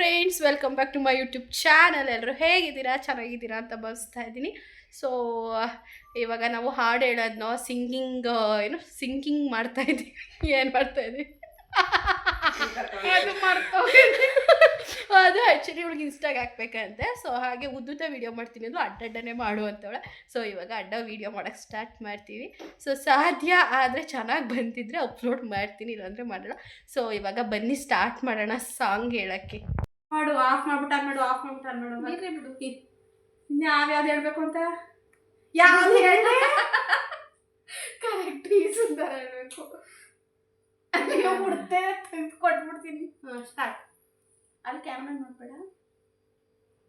Friends welcome back to my YouTube channel ಎಲ್ಲರೂ ಹೇಗಿದ್ದೀರಾ? ಚೆನ್ನಾಗಿದ್ದೀರಾ ಅಂತ ಭಾವಿಸ್ತಾ ಇದ್ದೀನಿ. ಸೊ ಇವಾಗ ನಾವು ಹಾಡು ಹೇಳೋದನ್ನ ಸಿಂಗಿಂಗ್ ಏನು ಸಿಂಗಿಂಗ್ ಮಾಡ್ತಾ ಇದ್ದೀವಿ. ಏನು ಮಾಡ್ತಾ ಇದ್ದೀವಿ? ಅದು ಅದು ಆ್ಯಕ್ಚುಲಿ ಇವಳಿಗೆ ಇನ್ಸ್ಟಾಗ್ ಹಾಕ್ಬೇಕಂತೆ. ಸೊ ಹಾಗೆ ಉದ್ದುತ್ತ ವೀಡಿಯೋ ಮಾಡ್ತೀನಿ ಅಂದ್ರು ಅಡ್ಡಡ್ಡನೆ ಮಾಡುವಂಥವಳೆ ಸೊ ಇವಾಗ ಅಡ್ಡ ವೀಡಿಯೋ ಮಾಡೋಕ್ಕೆ ಸ್ಟಾರ್ಟ್ ಮಾಡ್ತೀವಿ. ಸೊ ಸಾಧ್ಯ ಆದರೆ ಚೆನ್ನಾಗಿ ಬಂತಿದ್ರೆ ಅಪ್ಲೋಡ್ ಮಾಡ್ತೀನಿ. ಇಲ್ಲಾಂದರೆ ಮಾಡೋಣ ಸೊ ಇವಾಗ ಬನ್ನಿ ಸ್ಟಾರ್ಟ್ ಮಾಡೋಣ ಸಾಂಗ್ ಹೇಳೋಕ್ಕೆ. ಮಾಡು ಆಫ್ ಮಾಡ್ಬಿಟ್ಟು ಆನ್ ಮಾಡು ಆಫ್ ಮಾಡ್ಬಿಟ್ಟು ಆನ್ ಮಾಡು ಇನ್ನ ಬಿಡು. ಇನ್ನು ಯಾವ್ದು ಹೇಳ್ಬೇಕು ಅಂತ? ಯಾವ್ದು ಹೇಳಿ ಕರೆಕ್ಟ್ ಈ ಸುಂದರ ಹೇಳಬೇಕು. ಅಯ್ಯೋ ಬಿಡುತ್ತೆ ತೆಗ್ದು ಕೊಟ್ಬಿಡ್ತೀನಿ. ಹಾಂ ಸ್ಟಾರ್ಟ್ ಅಲ್ಲಿ ಕ್ಯಾಮ್ರಾ ನೋಡ್ಬೇಡ.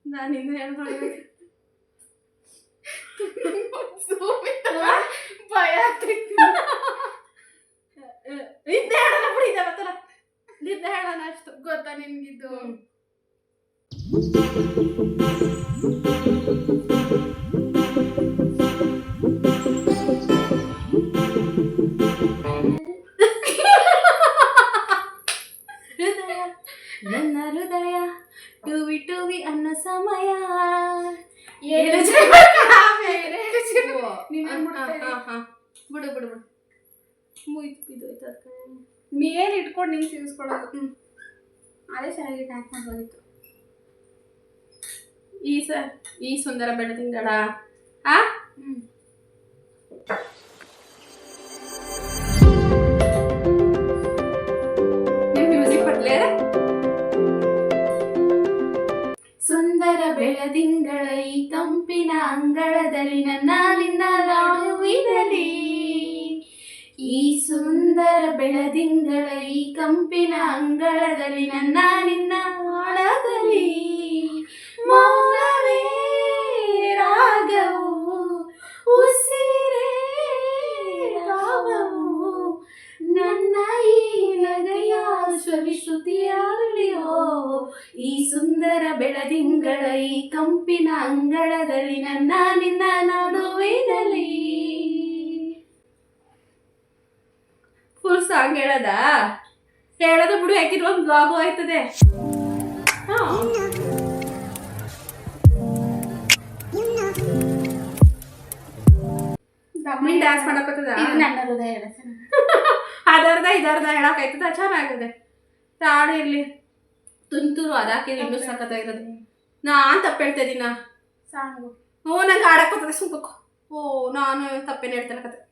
ನಾನು ಇನ್ನು ಹೇಳ್ಬೇಕು ಭಯ ನಿದ್ದೆ ಹೇಳೋಣ ಬಿಡಿ ಇದೆ ಬತ್ತಲ್ಲ ನಿದ್ದೆ ಹೇಳೋಣ ಅಷ್ಟು. ಗೊತ್ತಾ ನಿನ್ಗಿದ್ದು ನನ್ನ ಹೃದಯ ಟೂವಿ ಟೂವಿ ಅನ್ನೋ ಸಮಯ ಏಳು ಏಳು ಜನ ಆಮೇಲೆ ನೀನ್ ಹಾ, ಏನ್ ಮಾಡ್ತಾ ಹಾ, ಇದೀಯ? ಹಾ. ಬಿಡು ಬಿಡು ಬಿಡು ಮುಯ್ತು ಬಿದ್ದೋಯ್ತು ಅದಕ್ಕೆ ಮೇಲ್ ಇಟ್ಕೊಂಡು ನಿಂಗೆ ಸಿಗಿಸ್ಕೊಳ್ಳೋದು ಹ್ಮ್. ಅದೇ ಚೆನ್ನಾಗಿ ಟ್ಯಾಕ್ ಮಾಡ್ಬೋದಿತ್ತು ಈ ಸ ಈ ಸುಂದರ ಬೆಳದಿಂಗಳ ಆ? ಮ್ಯೂಸಿಕ್ ಸುಂದರ ಬೆಳದಿಂಗಳ ಈ ತಂಪಿನ ಅಂಗಳದಲ್ಲಿ ನನ್ನ ನಿನ್ನ ನೋಡುವಿರಲಿ. ಈ ಸುಂದರ ಬೆಳದಿಂಗಳ ಈ ಕಂಪಿನ ಅಂಗಳದಲ್ಲಿ ನನ್ನ ನಿನ್ನ ಒಳಗಲಿ ಮೌನವೇ ರಾಗವು ಉಸಿರೇ ರಾಮವು ನನ್ನ ಈ ನಗೆಯ ಶ್ರುತಿಯಾಗಲಿಯೋ ಈ ಸುಂದರ ಬೆಳದಿಂಗಳ, ಈ ಕಂಪಿನ ಅಂಗಳದಲ್ಲಿ ನನ್ನ ನಿನ್ನ ನೋಡುವಿರಲಿ ಫುಲ್ ಸಾಂಗ್ ಹೇಳದ? ಹೇಳೋದು ಒಂದು ಬ್ಲಾಗು ಆಯ್ತದೆ. ಹಾ. ನೀನ್ ಡ್ಯಾನ್ಸ್ ಮಾಡಕತ್ತದ ಇದು ನನ್ನ ಹೃದಯ ಅದರ್ಧ ಇದರ್ಧ ಹೇಳಕ್ಕಾಯ್ತದ? ಚೆನ್ನಾಗಿದೆ ಹಾಡು ಇರ್ಲಿ. ತುಂತುರು ಅದಾಕೆ ಇನ್ನೂ ಸಖತ್ತಾಗಿರೋದು. ನಾನ್ ತಪ್ಪು ಹೇಳ್ತಾ ಸಾಂಗು. ಹ್ಞೂ ನಂಗೆ ಆಡಕ್ ಬರ್ತದೆ ಸುಮ್ಕೋ. ಓ ನಾನು ತಪ್ಪೇನು ಹೇಳ್ತಾನೆ ಕತೆ.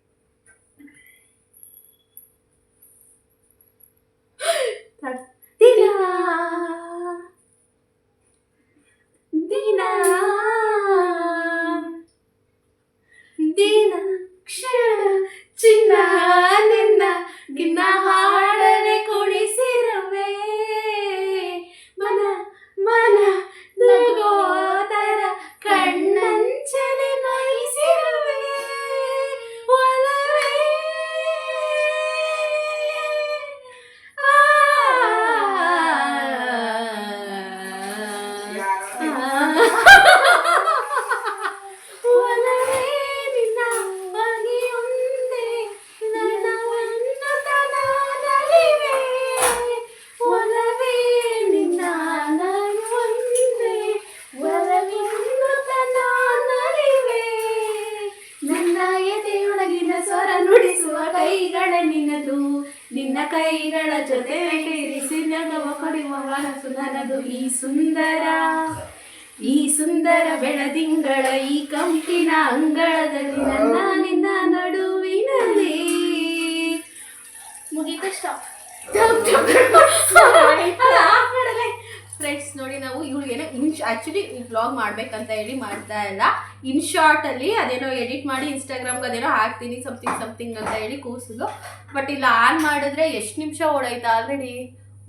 ಹೇಳಿ ಮಾಡ್ತಾ ಇಲ್ಲ. ಇನ್ ಶಾರ್ಟಲ್ಲಿ ಅದೇನೋ ಎಡಿಟ್ ಮಾಡಿ ಇನ್ಸ್ಟಾಗ್ರಾಮ್ಗೆ ಅದೇನೋ ಹಾಕ್ತೀನಿ ಸಮಥಿಂಗ್ ಸಮಥಿಂಗ್ ಅಂತ ಹೇಳಿ ಕೂಸಿದ್ದು ಬಟ್ ಇಲ್ಲ ಆನ್ ಮಾಡಿದ್ರೆ ಎಷ್ಟು ನಿಮಿಷ ಓಡೈತೆ ಆಲ್ರೆಡಿ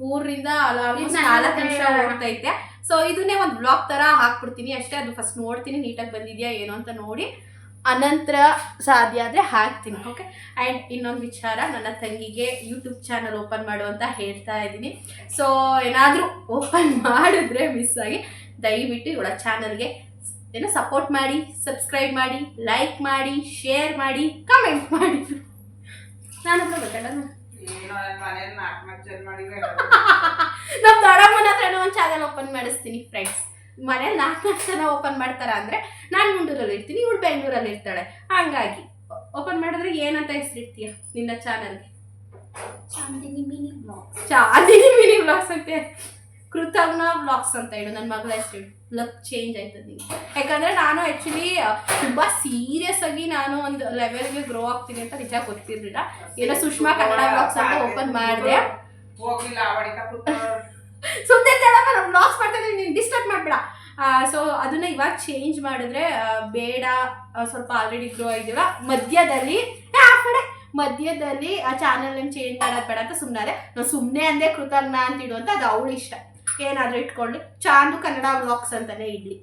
ಮೂರರಿಂದ ನಾಲ್ಕು ನಿಮಿಷ ಓಡ್ತೈತೆ. ಸೊ ಇದನ್ನೇ ಒಂದು ಬ್ಲಾಗ್ ಥರ ಹಾಕ್ಬಿಡ್ತೀನಿ. ಅಷ್ಟೇ ಅದು ಫಸ್ಟ್ ನೋಡ್ತೀನಿ ನೀಟಾಗಿ ಬಂದಿದೆಯಾ ಏನು ಅಂತ ನೋಡಿ. ಅನಂತರ ಸಾಧ್ಯ ಆದರೆ ಹಾಕ್ತೀನಿ ಓಕೆ ಆ್ಯಂಡ್ ಇನ್ನೊಂದು ವಿಚಾರ ನನ್ನ ತಂಗಿಗೆ ಯೂಟ್ಯೂಬ್ ಚಾನಲ್ ಓಪನ್ ಮಾಡು ಅಂತ ಹೇಳ್ತಾ ಇದ್ದೀನಿ. ಸೊ ಏನಾದರೂ ಓಪನ್ ಮಾಡಿದ್ರೆ ಮಿಸ್ ಆಗಿ ದಯವಿಟ್ಟು ಇವಳ ಚಾನಲ್ಗೆ ಏನೋ ಸಪೋರ್ಟ್ ಮಾಡಿ ಸಬ್ಸ್ಕ್ರೈಬ್ ಮಾಡಿ ಲೈಕ್ ಮಾಡಿ ಶೇರ್ ಮಾಡಿ ಕಮೆಂಟ್ ಮಾಡಿ. ನಾನು ಗೊತ್ತಲ್ಲ ನಮ್ಮ ದೊಡ್ಡಮ್ಮನ ಹತ್ರ ಒಂದು ಚಾನಲ್ ಓಪನ್ ಮಾಡಿಸ್ತೀನಿ ಫ್ರೆಂಡ್ಸ್ ಮನೇಲಿ ನಾಲ್ಕು ನಾಲ್ಕು ಜನ ಓಪನ್ ಮಾಡ್ತಾರ ಅಂದರೆ ನಾನು ಮುಂಡೂರಲ್ಲಿ ಇರ್ತೀನಿ ಇವಳು ಬೆಂಗಳೂರಲ್ಲಿ ಇರ್ತಾಳೆ. ಹಂಗಾಗಿ ಓಪನ್ ಮಾಡಿದ್ರೆ ಏನಂತ ಹೆಸರಿಡ್ತೀಯ ನಿನ್ನ ಚಾನಲ್ಗೆ Chandini mini blog Chandini mini blogs ಅಂತೆ. ಕೃತಜ್ಞ ವ್ಲಾಗ್ಸ್ ಅಂತ ಹೇಳು. ನನ್ನ ಮಗಳ ಹೆಸರು ಲಕ್ ಚೇಂಜ್ ಆಯ್ತದೆ ಯಾಕಂದ್ರೆ ನಾನು ಆ್ಯಕ್ಚುಲಿ ತುಂಬಾ ಸೀರಿಯಸ್ ಆಗಿ ನಾನು ಒಂದು ಲೆವೆಲ್ಗೆ ಗ್ರೋ ಆಗ್ತೀನಿ ಅಂತ ನಿಜ ಗೊತ್ತಿರ್ಲಿಲ್ಲ. ಏನೋ ಸುಷ್ಮಾ ಕನ್ನಡ ವ್ಲಾಗ್ಸ್ ಅಂತ ಓಪನ್ ಮಾಡಿದೆ. ಸುಮ್ನೆ ಬ್ಲಾಕ್ಸ್ ಕೂತ ಸುಮ್ಮನೆ ಬ್ಲಾಗ್ಸ್ ಮಾಡ್ತಾ ಇದ್ದೀನಿ ನೀನು ಡಿಸ್ಟರ್ಬ್ ಮಾಡಬೇಡ. ಸೊ ಅದನ್ನ ಇವಾಗ ಚೇಂಜ್ ಮಾಡಿದ್ರೆ ಬೇಡ. ಸ್ವಲ್ಪ ಆಲ್ರೆಡಿ ಗ್ರೋ ಆಗಿದ್ದೀವಲ್ಲ ಮಧ್ಯದಲ್ಲಿ ಮಧ್ಯದಲ್ಲಿ ಆ ಚಾನಲ್ ಚೇಂಜ್ ಮಾಡೋದು ಬೇಡ ಅಂತ ಸುಮ್ಮನೆ ನಾನು ಸುಮ್ಮನೆ ಅಂದೆ ಕೃತಜ್ಞ ಅಂತ ಇಡು ಅಂತ ಅದು ಅವಳು ಇಷ್ಟ ಏನಾದರೂ ಇಟ್ಕೊಳ್ಳಿ ಚಾಂದು ಕನ್ನಡ ಬ್ಲಾಗ್ಸ್ ಅಂತಾನೆ ಇಡ್ಲಿ.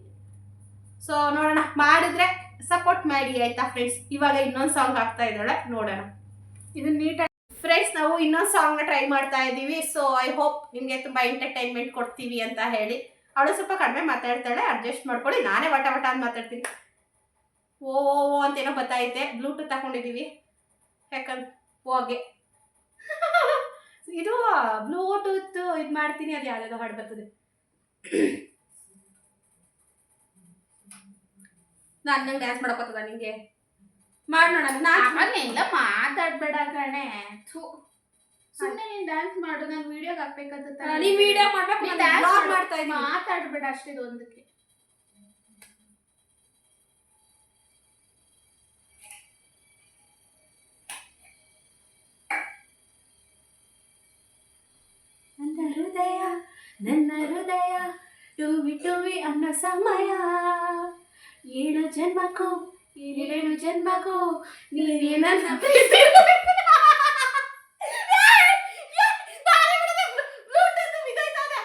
ಸೊ ನೋಡೋಣ. ಮಾಡಿದ್ರೆ ಸಪೋರ್ಟ್ ಮಾಡಿ ಆಯ್ತಾ ಫ್ರೆಂಡ್ಸ್ ಇವಾಗ ಇನ್ನೊಂದು ಸಾಂಗ್ ಆಗ್ತಾ ಇದ್ದಾಳೆ, ನೋಡೋಣ. ಇದು ನೀಟಾಗಿ ಫ್ರೆಂಡ್ಸ್ ನಾವು ಇನ್ನೊಂದು ಸಾಂಗ್ನ ಟ್ರೈ ಮಾಡ್ತಾ ಇದ್ದೀವಿ. ಸೊ ಐ ಹೋಪ್ ನಿಮಗೆ ತುಂಬ ಎಂಟರ್ಟೈನ್ಮೆಂಟ್ ಕೊಡ್ತೀವಿ ಅಂತ ಹೇಳಿ. ಅವಳು ಸ್ವಲ್ಪ ಕಡಿಮೆ ಮಾತಾಡ್ತಾಳೆ ಅಡ್ಜಸ್ಟ್ ಮಾಡ್ಕೊಳ್ಳಿ. ನಾನೇ ವಟ ವಟ ಅಂತ ಮಾತಾಡ್ತೀನಿ. ಓ ಓ ಓ, ಅಂತೇನೋ ಬತ್ತೈತೆ ಬ್ಲೂಟೂತ್ ತಗೊಂಡಿದ್ದೀವಿ. ಯಾಕಂದ್ರೆ ಹೋಗೆ. ಇದು ಬ್ಲೂಟೂತ್ ಇದು ಮಾಡ್ತೀನಿ ಅದು ಯಾವ್ದಾದ್ರು ಹಾಡು ಬರ್ತದೆ. ನಾನು ನಂಗೆ ಡ್ಯಾನ್ಸ್ ಮಾಡಕ್ಕೋತದ ನಿಂಗೆ? ಮಾಡೋಣ ನೋಡೋಣ ನಾನು ಎಲ್ಲ ಮಾತಾಡ್ಬೇಡ ಕಣೆ. ಥೂ. ಸುಮ್ಮನೆ ನೀನು ಡ್ಯಾನ್ಸ್ ಮಾಡು ನಾನು ವಿಡಿಯೋಗೆ ಹಾಕ್ಬೇಕಂತ ನೀ ವಿಡಿಯೋ ಮಾಡ್ಬೇಕು ನೀನ್ ನಾನು. ಮಾಡ್ತಾ ಇದ್ದೀನಿ ಮಾತಾಡ್ಬೇಡ ಅಷ್ಟೇ ಒಂದಕ್ಕೆ ಹೃದಯ ನನ್ನ ಹೃದಯ ಟೂವಿ ಟೂವಿ ಅನ್ನೋ ಸಮಯ ಏಳು ಜನ್ಮಕ್ಕೂ ಏಳೇಳು ಜನ್ಮಕ್ಕೂ ನೀನೇ ನನ್ನ ಪ್ರೀತಿ. Bluetooth ಬಿದ್ದೋಯ್ತದೆ.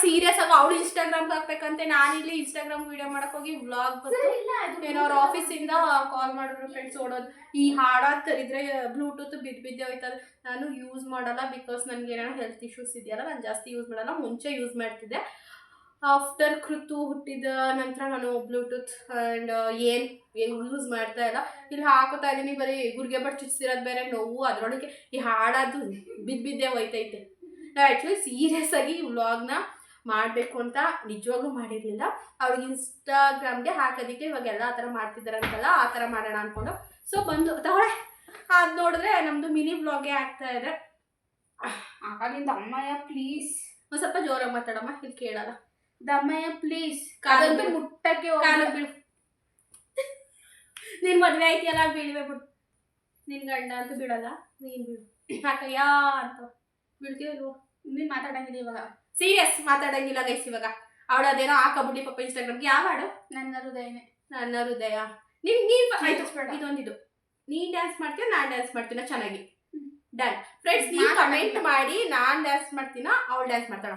ಸೀರಿಯಸ್ ಆಗಿ ಅವಳು ಇನ್ಸ್ಟಾಗ್ರಾಮ್ಗೆ ಹಾಕ್ಬೇಕಂತೆ ನಾನಿಲ್ಲಿ ಇನ್ಸ್ಟಾಗ್ರಾಮ್ ವಿಡಿಯೋ ಮಾಡಕ್ ಹೋಗಿ ವ್ಲಾಗ್ ಬಂತು. ಏನೋ ಅವ್ರ ಆಫೀಸಿಂದ ಕಾಲ್ ಮಾಡಿದ್ರು ಫ್ರೆಂಡ್ಸ್ ಓಡೋದು. ಈ ಹಾಡಾದ ಇದ್ರೆ ಬ್ಲೂಟೂತ್ ಬಿದ್ದು ಬಿದ್ದೆ ಹೋಯ್ತದೆ. ನಾನು ಯೂಸ್ ಮಾಡಲ್ಲ ಬಿಕಾಸ್ ನನಗೆ ಏನೋ ಹೆಲ್ತ್ ಇಶ್ಯೂಸ್ ಇದೆಯಲ್ಲ ನಾನು ಜಾಸ್ತಿ ಯೂಸ್ ಮಾಡಲ್ಲ. ಮುಂಚೆ ಯೂಸ್ ಮಾಡ್ತಿದ್ದೆ. ಆಫ್ಟರ್ ಕೃತು ಹುಟ್ಟಿದ ನಂತರ ನಾನು ಬ್ಲೂಟೂತ್ ಆ್ಯಂಡ್ ಏನು ಏನು ಯೂಸ್ ಮಾಡ್ತಾ ಇಲ್ಲ. ಇಲ್ಲಿ ಹಾಕೋತಾ ಇದ್ದೀನಿ ಬರೀ ಗುರ್ಗೆ ಬಟ್ ಚುಚ್ಚಿರೋದು ಬೇರೆ ನೋವು ಅದರೊಳಗೆ ಈ ಹಾಡಾದು ಬಿದ್ದು ಬಿದ್ದೆ ಹೋಯ್ತೈತೆ. ನಾವು ಆ್ಯಕ್ಚುಲಿ ಸೀರಿಯಸ್ ಆಗಿ ಈ ವ್ಲಾಗ್ನ ಮಾಡಬೇಕು ಅಂತ ನಿಜವಾಗ್ಲೂ ಮಾಡಿರಲಿಲ್ಲ. ಅವ್ರಿಗೆ ಇನ್ಸ್ಟಾಗ್ರಾಮ್ಗೆ ಹಾಕೋದಕ್ಕೆ ಇವಾಗೆಲ್ಲ ಆ ಥರ ಮಾಡ್ತಿದ್ದಾರಂತಲ್ಲ ಆ ಥರ ಮಾಡೋಣ ಅಂದ್ಕೊಂಡು ಸೊ ಬಂದು ತಗೊಳ್ಳೆ. ಅದು ನೋಡಿದ್ರೆ ನಮ್ಮದು ಮಿನಿ ಬ್ಲಾಗೇ ಆಗ್ತಾ ಇದೆ. ಆಗಾಗಿಂದ ಅಮ್ಮಯ್ಯ ಪ್ಲೀಸ್ ಒಂದು ಸ್ವಲ್ಪ ಜೋರಾಗಿ ಮಾತಾಡಮ್ಮ ಇಲ್ಲಿ ಕೇಳಲ್ಲ. ದಮ್ಮಯ್ಯ ಪ್ಲೀಸ್ ಕಾಲು ಅದಂತೂ ಬಿಡು. ಮುಟ್ಟಕ್ಕೆ ಕಾಲು. ಬೀಳು ನಿನ್ ಮದ್ವೆ ಆಯ್ತಿಯಲ್ಲ ಬೀಳ್ವೆ ಬಿಡು. ನಿನ್ ಗಂಡ ಅಂತೂ ಬೀಳಲ್ಲ ನೀನ್ ಬಿಡು. ಯಾಕಯ್ಯ ಅಂತ. ಬೀಳ್ತೀವಿ ನೀನ್ ಮಾತಾಡಂಗಿದೆ ಇವಾಗ? ಸೀರಿಯಸ್ ಮಾತಾಡಂಗಿಲ್ಲ ಗೈಸ್ ಇವಾಗ. ಅವಳು ಅದೇನೋ ಹಾಕಬಿಟ್ಟಿ ಪಾಪ ಇನ್ಸ್ಟಾಗ್ರಾಮ್ಗೆ ಯಾವ ಹಾಡು? ನನ್ನ ಹೃದಯನೇ. ನನ್ನ ಹೃದಯ. ನಿನ್ ನೀನ್ ಆಯ್ತು. ಇದೊಂದಿದು. ನೀನ್ ಡ್ಯಾನ್ಸ್ ಮಾಡ್ತೀಯ ನಾನ್ ಡ್ಯಾನ್ಸ್ ಮಾಡ್ತೀನ? ಚೆನ್ನಾಗಿ. ಡನ್ ಫ್ರೆಂಡ್ಸ್ ನೀವು ಕಮೆಂಟ್ ಮಾಡಿ ನಾನ್ ಡ್ಯಾನ್ಸ್ ಮಾಡ್ತೀನ ಅವಳು ಡ್ಯಾನ್ಸ್ ಮಾಡ್ತಾಳ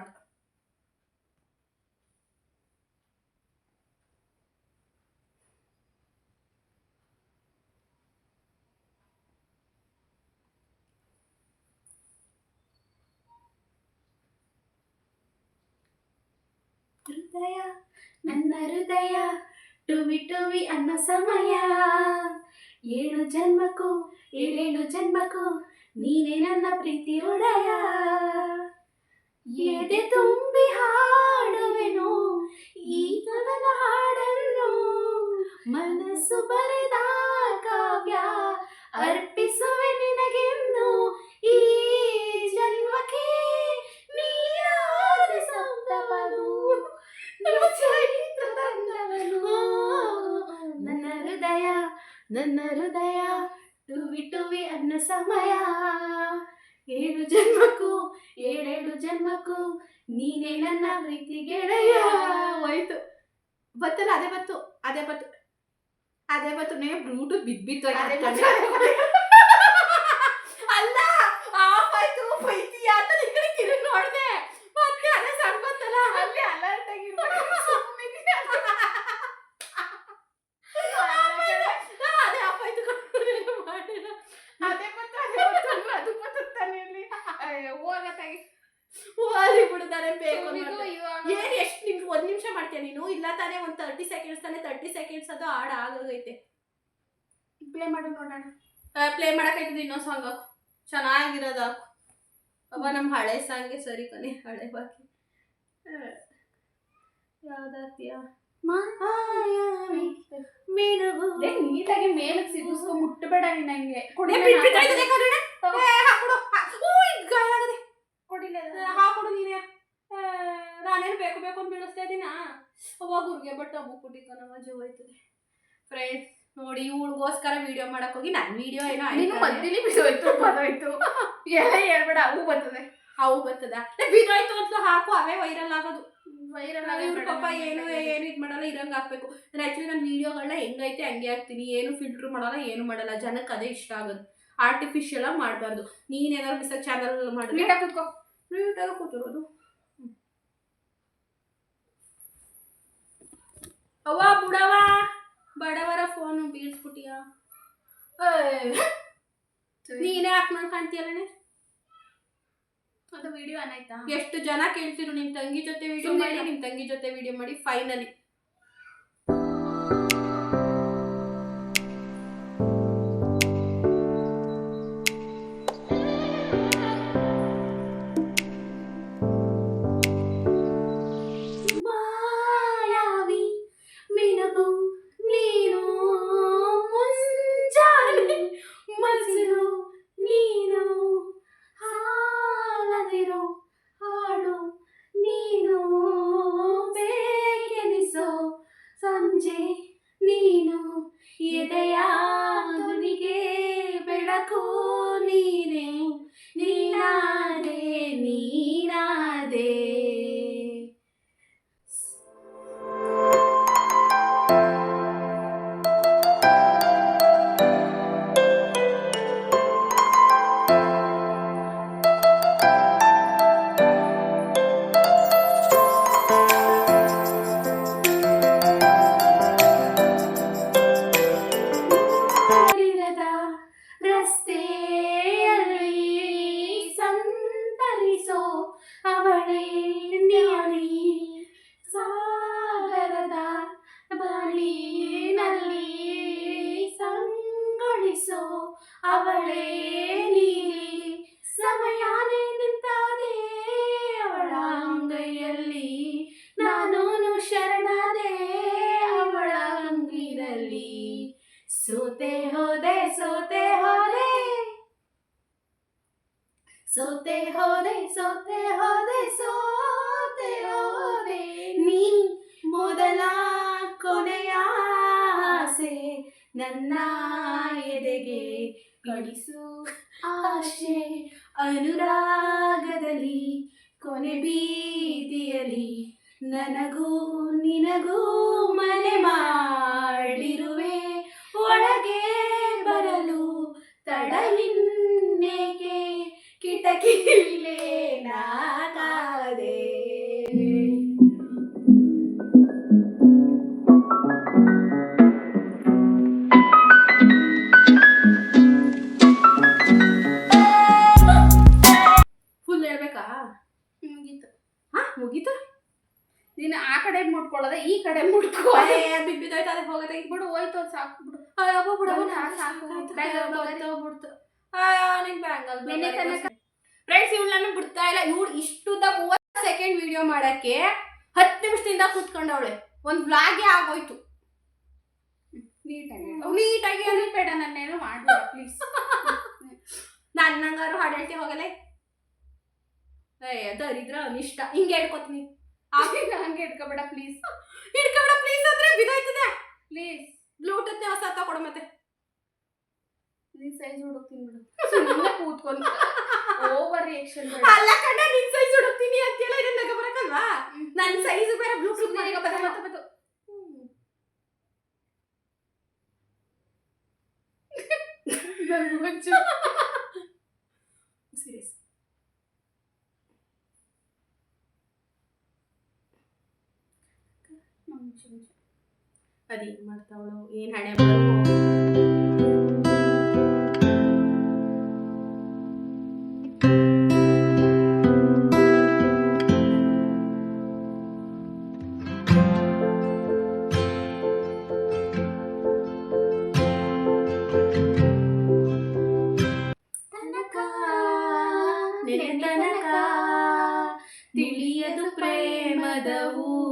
ಹೃದಯ, ನನ್ನ ಹೃದಯ ಟುವಿ ಟುವಿ ಅನ್ನೋ ಸಮಯ. ಏಳು ಜನ್ಮಕ್ಕೂ, ಏಳೇಳು ಜನ್ಮಕ್ಕೂ ನೀನೇ ನನ್ನ ಪ್ರೀತಿ ಹೃದಯ. ಎದೆ ತುಂಬಿ ಹಾಡುವೆನು ಈ ನನ್ನ ಹಾಡನ್ನು ಮನಸ್ಸು ಬರೆದ ಕಾವ್ಯ ಅರ್ಪಿಸುವೆ ನಿನಗೆಂದು. ಈ ನನ್ನ ಹೃದಯ ನನ್ನ ಹೃದಯ ಟುವಿ ಟುವಿ ಅನ್ನ ಸಮಯ. ಏಳು ಜನ್ಮಕ್ಕೂ ಏಳೇಳು ಜನ್ಮಕ್ಕೂ ನೀನೇ ನನ್ನ ಪ್ರೀತಿ ಗೆಳೆಯ. ಹೋಯ್ತು. ಬತ್ತಲ್ಲ ಅದೇ ಬತ್ತು ಅದೇ ಬತ್ತು. ಅದೇ ಬತ್ತು ನೇ ಬ್ರೂಟು ಬಿದ್ದು ಬಿತ್ತು. ಅಲ್ಲ ಆಫ್ ಆಯ್ತು ಬೈತೀಯ ಅಂತ ನಿನ್ ಕಡೆ ತಿರುಗಿ ನೋಡ್ದೆ ಮತ್ತೆ ಅದೇ ಸಣ್ಣ ಬತ್ತಲ್ಲ ಅಲ್ಲಿ ಅಲರ್ಟ್ ಆಗಿರ್ಬೇಕು ಸುಮ್ಮನೆ ಅದೇ ಆಫ್ ಆಯ್ತು ಕಣೋ, ಮಾಡಿಲ್ಲ ಅದೇ ಮತ್ತೆ ಅದೇ ಮತ್ತೆ ಅಂದ್ರೆ ಅದು ಮತ್ತೆ ತಾನೇ ಇಲ್ಲಿ ಅಯ್ಯೋ, ಹೋಗತ್ತಾಗಿ ಹೋಗ್ಲಿ ಬಿಡು ನಾನೇ ಬೇಕು ಇದು ಅನ್ನೋದು. ಇವಾಗ ಏನ್ ಎಷ್ಟು ನಿಮ್ಗೆ ಒಂದ್ ನಿಮಿಷ ಮಾಡ್ತೀಯ ನೀನು ಇಲ್ಲ ತಾನೇ ಒಂದ್ ತರ್ಟಿ ಸೆಕೆಂಡ್ಸ್ ತಾನೇ ತರ್ಟಿ ಸೆಕೆಂಡ್ಸ್ ಅದು ಹಾಡು ಆಗೋಗೈತೆ. ಪ್ಲೇ ಮಾಡು ನೋಡೋಣ. ಪ್ಲೇ ಮಾಡಕೈತಿದ್ ಇನ್ನೊಂದು ಸಾಂಗ್ ಹಾಕು. ಚೆನ್ನಾಗಿರೋದು ಹಾಕು. ಅವ ನಮ್ಮ ಹಳೆ ಸಾಂಗೆ ಸರಿ ಕಣೆ ಹಳೆ ಬಾಕಿ. ಯಾವ್ದಾಗ್ತೀಯ ನೀಟಾಗಿ ಮೇಲಕ್ಕೆ ಸಿಗಿಸ್ಕೊ ಮುಟ್ಟಬೇಡ ನೀನ್ ನಂಗೆ. ಏ, ಬಿಟ್ ಬಿಟ್ ಆಯ್ತದೆ ಕಣಣ್ಣ. ಏ, ಹಾಕ್ಬಿಡು. ಹಾ- ಊ, ಇದ್ ಗಾಯ ಆಗದೆ. ಏ, ನೀನೇ. ನಾನೇನು ಬೇಕು ಬೇಕು ಅಂತ ಬೀಳಿಸ್ತಾ ಇದ್ದೀನಾ ಅವಾಗ ಹುರ್ಗೆ ಬಟ್ ಅಮ್ಮುಕುಟಿ ನಮ್ಮ ಜೀವ ಹೋಯ್ತದೆ ಫ್ರೆಂಡ್ಸ್ ನೋಡಿ ಇವಳಿಗೋಸ್ಕರ ವಿಡಿಯೋ ಮಾಡಕ್ ಹೋಗಿ ನನ್ನ ವಿಡಿಯೋ ಏನೋ ನೀನು ಬಿದ್ದೋಯ್ತು ಬರೋಯ್ತು ಎಲ್ಲ ಹೇಳ್ಬೇಡ ಅವು ಬರ್ತದೆ. ಅವು ಬರ್ತದ. ಬಿದ್ದೋಯ್ತು ಅಂತ ಹಾಕು ಅವೇ ವೈರಲ್ ಆಗೋದು. ವೈರಲ್ ಇವ್ರ ಪಾಪ ಏನು ಏನು ಇದು ಮಾಡಲ್ಲ ಇರಂಗೆ ಹಾಕ್ಬೇಕು. ನಾನು ಆಕ್ಚುಲಿ ನನ್ನ ವಿಡಿಯೋಗಳನ್ನ ಹೆಂಗೈತೆ ಹಂಗೆ ಹಾಕ್ತೀನಿ. ಏನು ಫಿಲ್ಟರ್ ಮಾಡಲ್ಲ ಏನು ಮಾಡಲ್ಲ. ಜನಕ್ಕೆ ಅದೇ ಇಷ್ಟ ಆಗೋದು. ಆರ್ಟಿಫಿಷಿಯಲ್ ಆಗಿ ಮಾಡಬಾರ್ದು. ನೀನೇನಾದ್ರು ಬಿಸ ಚಾನಲ್ ಮಾಡಿ. ನೀಟಾಗಿ ಕುತ್ಕೋ. ನೀಟಾಗಿ ಕೂತಿರೋದು. ಅವ್ವ ಬುಡವ ಬಡವರ ಫೋನು ಬೀಳ್ಸ್ಬಿಟ್ಟಿಯ? ನೀನೇ ಹಾಕ್ ಕಾಣ್ತೀಯಲ್ಲನೆ ಅದು ವಿಡಿಯೋ ಅನಾಯ್ತಾ ಎಷ್ಟು ಜನ ಕೇಳ್ತಿರು ನಿಮ್ಮ ತಂಗಿ ಜೊತೆ ವಿಡಿಯೋ ಮಾಡಿ ನಿಮ್ಮ ನಿಮ್ ತಂಗಿ ಜೊತೆ ವಿಡಿಯೋ ಮಾಡಿ ಫೈನಲಿ ರಸ್ತೆಯಲ್ಲಿ ಸಂತರಿಸೋ ಅವಳೇ ನ್ಯಾಳಿ ಸಾಗರದ ಬಳಿನಲ್ಲಿ ಸಂಗಳಿಸೋ ಅವಳೇ ಸೋತೆ ಹೋದೆ ಸೋತೆ ಹೋದೆ ಸೋತೆ ಹೋದೆ ಸೋತೆ ಹೋದೆ ಸೋತೆ ಹೋದೆ ನೀ ಮೊದಲ ಕೊನೆಯ ಆಸೆ ನನ್ನ ಎದೆಗೆ ಕಳಿಸು. ಆಶೆ ಅನುರಾಗದಲ್ಲಿ, ಕೊನೆ ಬೀದಿಯಲ್ಲಿ ನನಗೂ ನಿನಗೂ ಮನೆ ಮಾಡಿರುವೆ. ಒಳಗೆ ಬರಲು ತಡ ಇನ್ನೇಕೆ? ನೀನು ಆ ಕಡೆ ಮುಟ್ಕೊಳ್ಳೋದ ಈ ಕಡೆ ಮುಟ್ಕೋ. ಬಿಬ್ಬಿದೋಯ್ತು ಅದಕ್ಕೆ ಹೋಗದೆ. ಬಿಡು ಹೋಯ್ತು ಅದು ಸಾಕು ಬಿಡು. ಅಯ್ಯಪ್ಪ ಬಿಡು ಸಾಕು, ಸಾಕು. ಬ್ಯಾಂಗಲ್ ಬಗಾರಿ. ನಿನ್ನೆ ತನಕ ಫ್ರೆಂಡ್ಸ್ ಇವ್ಳು ನಾನು ಬಿಡ್ತಾ ಇಲ್ಲ. ಇವಳು ಇಷ್ಟುದ ಮೂವತ್ತು ಸೆಕೆಂಡ್ ವಿಡಿಯೋ ಮಾಡಕ್ಕೆ ಹತ್ತು ನಿಮಿಷದಿಂದ ಕೂತ್ಕೊಂಡವಳೆ. ಒಂದು ವ್ಲಾಗೆ ಆಗೋಯ್ತು. ನೀಟಾಗಿ ನೀಟಾಗಿ ಅಲ್ಲಿ ಬೇಡ ನನ್ನೇನು ಮಾಡ್ಬೇಡ ಪ್ಲೀಸ್ ನಾನು ನಂಗಾರು ಹಾಡು ಹೇಳ್ತಿ ಹೋಗಲೇ? ಏ ದರಿದ್ರ ಅನಿಷ್ಟ. ಹಿಂಗೆ ಹೇಳ್ಕೊತೀನಿ. ಹಂಗೆ ಇಟ್ಕೋಬೇಡ ಪ್ಲೀಸ್ ಇಟ್ಕೋಬೇಡ ಪ್ಲೀಸ್ ಅಂದ್ರೆ ಬಿದೋಯ್ತದೆ. ಪ್ಲೀಸ್ ಬ್ಲೂಟೂತ್ ಹೊಸ ತಗೊಡು ಮತ್ತೆ. ನಿನ್ ಸೈಜ್ ಹುಡುಕ್ತೀನಿ ಬಿಡು. ಸುಮ್ಮನೆ ಕೂತ್ಕೊಂಡು ಓವರ್ ರಿಯಾಕ್ಷನ್ ಅಲ್ಲ ಕಣ್ಣ ನಿನ್ ಸೈಜ್ ಹುಡುಕ್ತೀನಿ ಅಂತ ಹೇಳಿ ಇದನ್ನ ಬರಕಲ್ವಾ ನನ್ನ ಸೈಜ್ ಬೇರೆ ಬ್ಲೂಟೂತ್ ಸುಮ್ನೆ ಈಗ ಬತ್ತ ಬತ್ತ ಬತ್ತ. ನನ್ಗೂ ಒಂಚೂರು ಸೀರಿಯಸ್ ನಿಮಿಷ. ಅದೇನ್ ಮಾಡ್ತಾವಳು ಏನ್ ಹಣೆ ತಿಳಿಯದು ಪ್ರೇಮದ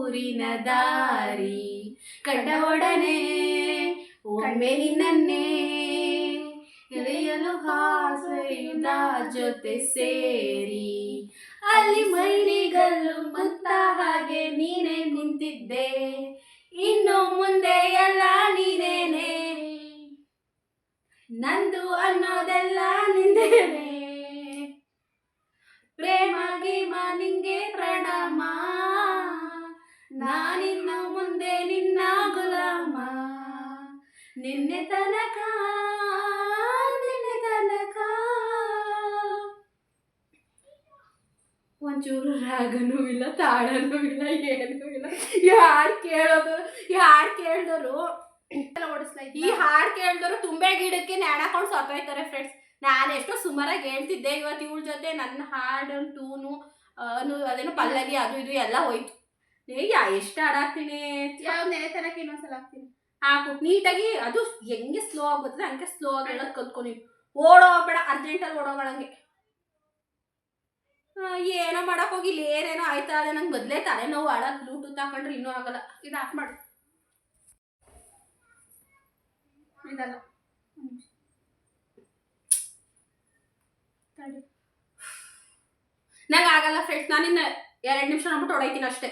ಊರಿನ ದಾರಿ. ಕಂಡ ಒಡನೆ ಒಮ್ಮೆ ನಿನ್ನನ್ನೇ ಎಳೆಯಲು ಜೊತೆ ಸೇರಿ. ಅಲ್ಲಿ ಮೈಲಿಗಲ್ಲು ಮುತ್ತ ಹಾಗೆ ನೀನೇ ನಿಂತಿದ್ದೆ. ಇನ್ನು ಮುಂದೆ ಎಲ್ಲ ನೀನೇನೆ. ನಂದು ಅನ್ನೋದೆಲ್ಲ ನಿಂದೇನೆ. ಪ್ರೇಮ, ಗೀಮ, ನಿಂಗೆ ಪ್ರಣಾಮ. ನಾನಿನ್ನು ಮುಂದೆ ನಿನ್ನ ಗುಲಾಮ. ನಿನ್ನೆ ತನಕ ನಿನ್ನೆ ತನಕ. ಒಂಚೂರು ರಾಗನೂ ಇಲ್ಲ, ತಾಳನೂ ಇಲ್ಲ, ಏನೂ ಇಲ್ಲ. ಈ ಹಾಡು ಕೇಳೋದು ಈ ಹಾಡು ಈ ಹಾಡು ಕೇಳಿದವರು ತುಂಬೆ ಗಿಡಕ್ಕೆ ನ್ಯಾಣಾಕೊಂಡು ಸತ್ತೋಯ್ತಾರೆ ಫ್ರೆಂಡ್ಸ್ ನಾನು ಎಷ್ಟೋ ಸುಮಾರಾಗಿ ಹೇಳ್ತಿದ್ದೆ ಇವತ್ತು ಇವಳ ಜೊತೆ ನನ್ನ ಹಾಡು ಟೂನು ಅದೇನು ಪಲ್ಲವಿ, ಅದು ಇದು ಎಲ್ಲ ಹೋಯ್ತು. ಯಾ ಎಷ್ಟು ಹಾಡಾಕ್ತೀನಿ ಯಾವ ನೆನೆ ತನಕ ಇನ್ನೊಂದ್ಸಲ ಹಾಕ್ತೀನಿ ಹಾಕು ನೀಟಾಗಿ ಅದು ಹೆಂಗೆ ಸ್ಲೋ ಆಗುತ್ತೆ ಹಂಗೆ ಸ್ಲೋ ಆಗಿ ಹೇಳೋದು ಕಲ್ತ್ಕೊಂಡು ಓಡೋಗ್ಬೇಡ ಅರ್ಜೆಂಟಲ್ಲಿ ಓಡೋಗಳಂಗೆ ಏನೋ ಮಾಡಕ್ ಹೋಗಿ ಇಲ್ಲಿ ಏನೇನೋ ಆಯ್ತಾ ಅದೇ ನಂಗೆ ಮೊದಲೇ ತಲೆನೋವು ಆಡೋದು ಬ್ಲೂಟೂತ್ ಹಾಕೊಂಡ್ರೆ ಇನ್ನೂ ಆಗಲ್ಲ. ಇದು ಆಫ್ ಮಾಡು. ಇದಲ್ಲ. ನಂಗೆ ಆಗಲ್ಲ ಫ್ರೆಂಡ್ಸ್ ನಾನಿನ್ನ ಎರಡು ನಿಮಿಷ ನೋಡ್ಬಿಟ್ಟು ಹೊಡೈತೀನಿ ಅಷ್ಟೇ.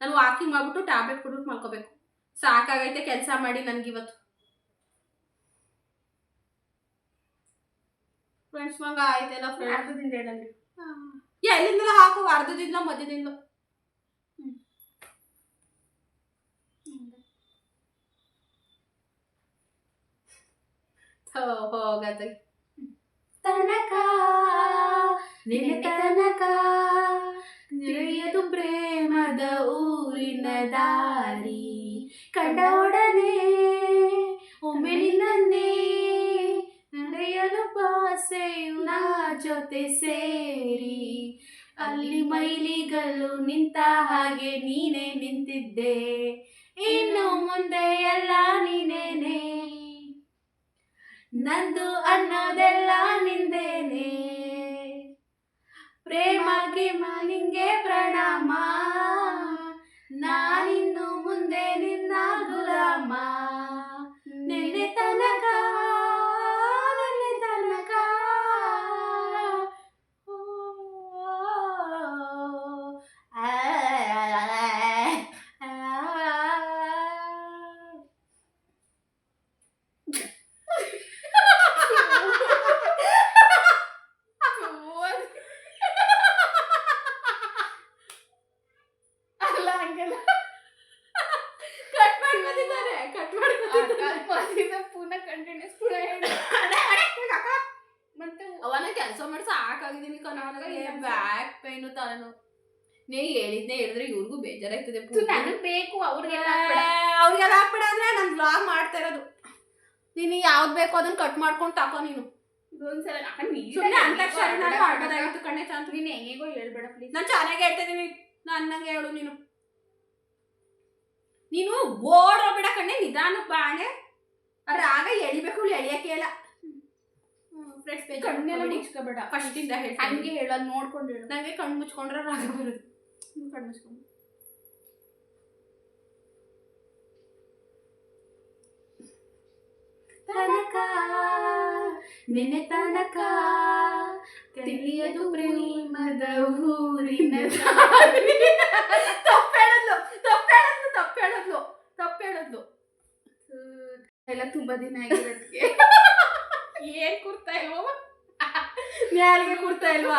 ನಾನು ವಾಕಿಂಗ್ ಮಾಡ್ಬಿಟ್ಟು ಟ್ಯಾಬ್ಲೆಟ್ ಕೊಟ್ಬಿಟ್ಟು ಮಲ್ಕೋಬೇಕು. ಸಾಕಾಗೈತೆ ಕೆಲಸ ಮಾಡಿ ನನಗಿವತ್ತು. ಫ್ರೆಂಡ್ಸ್ ಮಂಗ ಆಯ್ತಲ್ಲ ಅರ್ಧದಿಂದ ಹೇಳಂಗೆ ಎಲ್ಲಿಂದಲೂ ಹಾಕು ಅರ್ಧದಿಂದ ಮಧ್ಯದಿಂದ ಹೋಗತ್ತೆ ತನಕ ನಿನ್ನ ತನಕ ತಿಳಿಯದು ಪ್ರೇಮದ ಊರಿನ ದಾರಿ. ಕಂಡ ಒಡನೆ ಒಮ್ಮೆ ನಿನ್ನನ್ನೇ ನಡೆಯಲು ನಾ ಜೊತೆ ಸೇರಿ. ಅಲ್ಲಿ ಮೈಲಿಗಲ್ಲು ನಿಂತ ಹಾಗೆ ನೀನೇ ನಿಂತಿದ್ದೆ. ಇನ್ನು ಮುಂದೆ ಎಲ್ಲ ನೀನೇನೆ. ನಂದು ಅನ್ನೋದೆಲ್ಲ ನಿಂದೇನೆ. ಪ್ರೇಮ ಗಿಮ ನಿಂಗೆ ಪ್ರಣಾಮ. ನಾನಿನ್ನು ಮುಂದೆ ನಿನ್ನ ಗುಲಾಮ ನಿನ್ನೆ ತನಕ ನಿನ್ನೆ ತನಕ ಓ, ಆ, ಆ, ಆ. ಅಲ್ಲ ಹಂಗಲ್ಲ ಕಟ್ ಮಾಡ್ಕೊತಿದ್ದಾರೆ ಕಟ್ ಮಾಡ್ಕೊತಿದ್ದಾರೆ ಅಕಸ್ಮಾತ್ ಪುನಃ ಕಂಟಿನ್ಯೂಸ್ ಪುನಃ ಹೇಳು ಮತ್ತೆ ಅವನ ಕೆಲಸ ಮಾಡಿ ಸಾಕಾಗಿದ್ದೀನಿ ಕಣ ನನಗೆ ಬ್ಯಾಕ್ ಪೈನು ತಲೆನೋವು ನೀ ಹೇಳಿದ್ನೆ ಹೇಳಿದ್ರೆ ನನಗ್ ಬೇಕು ಅವ್ರಿಗೆಲ್ಲ ಅವ್ರಿಗೆಲ್ಲ ಹಾಕ್ಬಿಡ ಅಂದ್ರೆ ನಾನು ಬ್ಲಾಗ್ ಮಾಡ್ತಾ ಇರೋದು. ನೀನು ಯಾವ್ದು ಬೇಕು ಅದನ್ನ ಕಟ್ ಮಾಡ್ಕೊಂಡು ತಾಕೋ ನೀನು. ಇದೊಂದ್ಸಲ ನಾನು ಸುಮ್ಮನೆ ಅಂತಾಕ್ಷರಿ ನಾನು ಆಡೋದಾಗಿತ್ತು ಕಣ್ಣೆ ಚಾಂತ ನೀನು ಹೆಂಗೇಗೋ ಹೇಳ್ಬೇಡ ಪ್ಲೀಸ್ ನಾನು ಚೆನ್ನಾಗಿ ಹೇಳ್ತಾ ನನ್ನಂಗೆ ಹೇಳು ನೀನು. ನೀನು ಬಿಡ ಕಣ್ಣೆ ನಿಧಾನಕ್ಕೆ ಬಾಣೆ ರಾಗ ಎಳಿಬೇಕು ಎಳಿಯಕ್ಕೆ ಇಲ್ಲ. ಫ್ರೆಂಡ್ಸ್ ಕಣ್ಣೆಲ್ಲ ಮುಚ್ಕೋಬೇಡ. ಫಸ್ಟ್ ಇಂದ ಹೇಳಿ ಹಂಗೆ ಹೇಳೋದು ನೋಡ್ಕೊಂಡು ಹೇಳು. ನಂಗೆ ಕಣ್ಣು ಮುಚ್ಕೊಂಡ್ರೆ ರಾಗ ಬರುತ್ತೆ. ನೀನ್ ಕಣ್ಣ್ ಮುಚ್ಕೊಂಡು ತನಕ ನಿನ್ನೆ ತನಕ ತಿಳಿಯದು ಪ್ರೇಮದ ಊರಿನ ತಪ್ಪೇಳದ್ಲು ತಪ್ಪೇಳದ್ಲು ತಪ್ಪೇಳದ್ಲು ತಪ್ಪೇಳದ್ಲು ಎಲ್ಲ ತುಂಬಾ ದಿನ ಆಗಿರೋದಕ್ಕೆ ಏನ್ ಕುರ್ತಾ ಇಲ್ವೋ? ಯಾರಿಗೆ ಕುರ್ತಾ ಇಲ್ವಾ?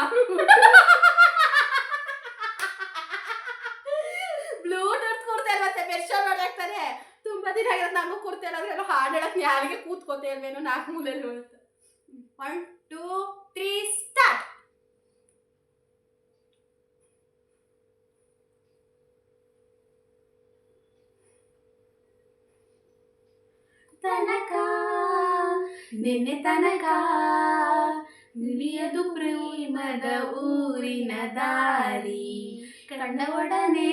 ತುಂಬಾ ದಿನ ಆಗಿರೋದು ನಂಗೂ ಕೂರ್ತಾ ಇಲ್ಲ ಅದ್ರೆಲ್ಲ ಹಾಡು ಹೇಳಕ್ ನ್ಯಾರಿಗೆ ಕೂತ್ಕೋತಾ ಇಲ್ವೇನೋ ನಾಲ್ಕು ಮೂಲೆಯಲ್ಲಿ ಅಂತ ಒನ್ ಟೂ ತ್ರೀ ಸ್ಟಾರ್ಟ್ ತನಕ, ನಿನ್ನೆ ತನಕ ನಿಲಿಯದು ಪ್ರೇಮದ ಊರಿನ ದಾರಿ. ಕಂಡ ಒಡನೆ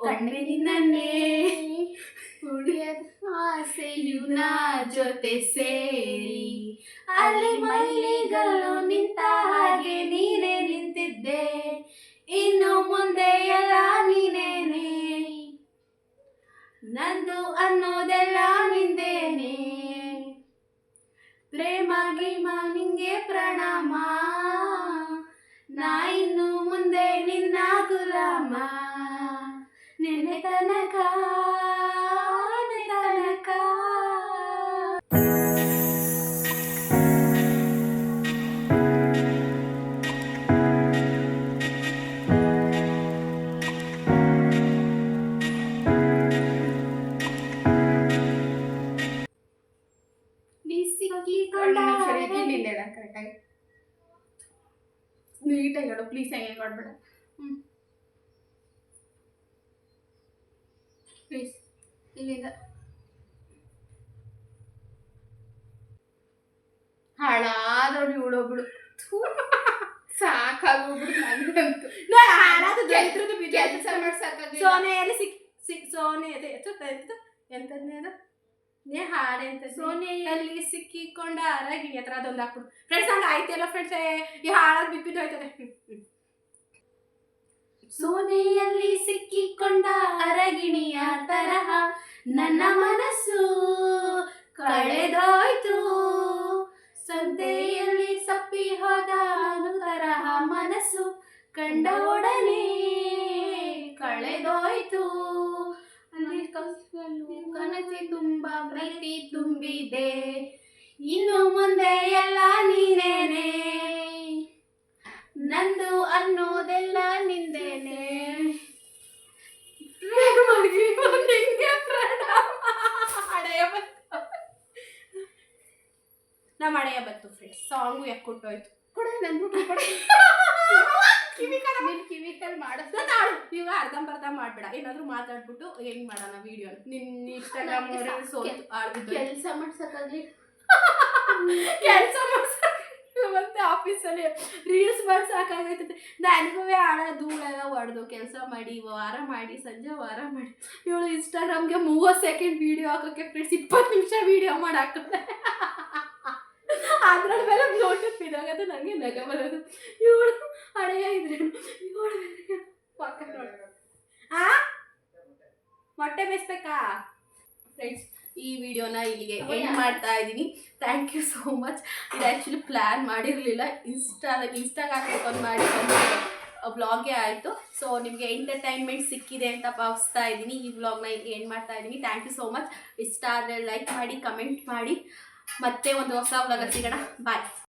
ಒಮ್ಮೆ ಕುಡಿಯದ ಆಸೆಯು ನಾ ಜೊತೆ ಸೇರಿ. ಅಲ್ಲಿ ಮಲ್ಲಿಗಳು ನಿಂತ ಹಾಗೆ ನೀನೇ ನಿಂತಿದ್ದೆ. ಇನ್ನು ಮುಂದೆ ಎಲ್ಲ ನೀನೇನೆ. ನಂದು ಅನ್ನೋದೆಲ್ಲ ನಿಂದೇನೆ. ಪ್ರೇಮ ಗೀಮ ನಿಂಗೆ ಪ್ರಣಾಮ. ನಾ ಇನ್ನು ಮುಂದೆ ನಿನ್ನ ಗುಲಾಮ. ನಿನ್ನೆ ತನಕ ನೀಟಾಗಿ ಹೇಳು ಪ್ಲೀಸ್ ಹಂಗೆ ಕೊಡ್ಬೇಡ ಹ್ಞೂ ಪ್ಲೀಸ್ ಇಲ್ಲಿಂದ. ಹಾಳಾದವಳು ಇವಳೊಬ್ಳು ಸಾಕಾಗೋಗ್ಬಿಡು ನನಗಂತೂ ದರಿದ್ರದ್ದು ಮಾಡಿ ಕೆಲಸ ಸೋನೆ ಸೋನೆಯಲ್ಲಿ ಸಿಕ್ ಸಿಕ್ ಸೋನೆ ಅದೇ ಎಂತದ್ನೇ ಅದು? ನೇ ಹಾಡೆ ಅಂತ ಸೋನೆಯಲ್ಲಿ ಸಿಕ್ಕಿಕೊಂಡ ಅರಗಿಣಿ ಹತ್ರ ಅದೊಂದು ಹಾಕ್ಬಿಡು. ಫ್ರೆಂಡ್ಸ್ ಹಂಗೆ ಆಯ್ತಲ್ಲ ಫ್ರೆಂಡ್ಸ್ ಈ ಹಾಳಾದ್ ಬಿಪ್ಪಿದ್ದು ಹೋಯ್ತದೆ. ಸೋನೆಯಲ್ಲಿ ಸಿಕ್ಕಿಕೊಂಡ ಅರಗಿಣಿಯ ತರಹ ನನ್ನ ಮನಸ್ಸು ಕಳೆದೋಯ್ತು. ಸಂತೆಯಲ್ಲಿ ಸಪ್ಪಿ ಹೋದ ತರಹ ಮನಸ್ಸು ಕಂಡ ಒಡನೆ ಕಳೆದೋಯ್ತು. ಕನಸಿ ತುಂಬ ಪ್ರೀತಿ ತುಂಬಿದೆ. ಇನ್ನು ಮುಂದೆ ಎಲ್ಲ ನೀನೇನೆ. ನಂದು ಅನ್ನೋದೆಲ್ಲ ನಿಂದೇನೆ. ನಮ್ಮ ಹಳೆಯ ಬತ್ತು ಫ್ರೆಂಡ್ಸ್ ಸಾಂಗು ಯಾಕೊಟ್ಟೋಯ್ತು ಕೊಡ ನಂದು ಕೊಡ ಕಣ ನಿನ್ ಕಿವಿ ಕಲ್ ಮಾಡಿಸ್ದ ತಾಳು. ಈಗ ಅರ್ಧಂಬರ್ಧ ಮಾಡ್ಬೇಡ. ಏನಾದ್ರು ಮಾತಾಡ್ಬಿಟ್ಟು ಹೆಂಗ್ ಮಾಡೋಣ ವಿಡಿಯೋ ನಿನ್ ಇನ್ಸ್ಟಾಗ್ರಾಮ್ ಕೆಲಸ ಮಾಡ್ಸಕ್ಕಾಗ್ಲಿ. ಕೆಲಸ ಮತ್ತೆ ಆಫೀಸಲ್ಲಿ ರೀಲ್ಸ್ ಮಾಡಿ ಸಾಕಾಗೈತದೆ ನನಗೂ ಆಳ ಧೂಳೆಲ್ಲ ಹೊಡೆದು ಕೆಲಸ ಮಾಡಿ ವಾರ ಮಾಡಿ ಸಂಜೆ ವಾರ ಮಾಡಿ. ಇವಳು ಇನ್ಸ್ಟಾಗ್ರಾಮ್ಗೆ ಮೂವತ್ತು ಸೆಕೆಂಡ್ ವಿಡಿಯೋ ಹಾಕೋಕೆ ಫ್ರೆಂಡ್ಸ್ ಇಪ್ಪತ್ತು ನಿಮಿಷ ವಿಡಿಯೋ ಮಾಡಿ ಹಾಕಿದ್ರೆ ಅದ್ರ ಮೇಲೆ ನೋಟಿಸ್ ಇದಾಗತ್ತೆ ನನಗೆ ನಗ ಬರೋದು. ಇವಳು ಹಳೆಯ ಇದ್ರೆ ಇವಳು ಪಕ್ಕ. ಆ? ಮೊಟ್ಟೆ ಬೇಯಿಸ್ಬೇಕಾ? ಫ್ರೆಂಡ್ಸ್ ಈ ವಿಡಿಯೋನ ಇಲ್ಲಿಗೆ ಎಂಡ್ ಮಾಡ್ತಾ ಇದ್ದೀನಿ. ಥ್ಯಾಂಕ್ ಯು ಸೋ ಮಚ್ ಇದು ಆ್ಯಕ್ಚುಲಿ ಪ್ಲ್ಯಾನ್ ಮಾಡಿರಲಿಲ್ಲ. ಇನ್ಸ್ಟಾ ಇನ್ಸ್ಟಾಗ್ರಾಮ್ ಓಪನ್ ಅಂತ ಮಾಡಿ ವ್ಲಾಗೇ ಆಯಿತು. ಸೊ ನಿಮಗೆ ಎಂಟರ್ಟೈನ್ಮೆಂಟ್ ಸಿಕ್ಕಿದೆ ಅಂತ ಭಾವಿಸ್ತಾ ಇದ್ದೀನಿ. ಈ ವ್ಲಾಗ್ನ ಎಂಡ್ ಮಾಡ್ತಾ ಇದ್ದೀನಿ. ಥ್ಯಾಂಕ್ ಯು ಸೋ ಮಚ್ ಇಷ್ಟ ಆದರೆ ಲೈಕ್ ಮಾಡಿ ಕಮೆಂಟ್ ಮಾಡಿ. ಮತ್ತೆ ಒಂದು ಹೊಸ ವ್ಲಾಗ ಸಿಗೋಣ ಬಾಯ್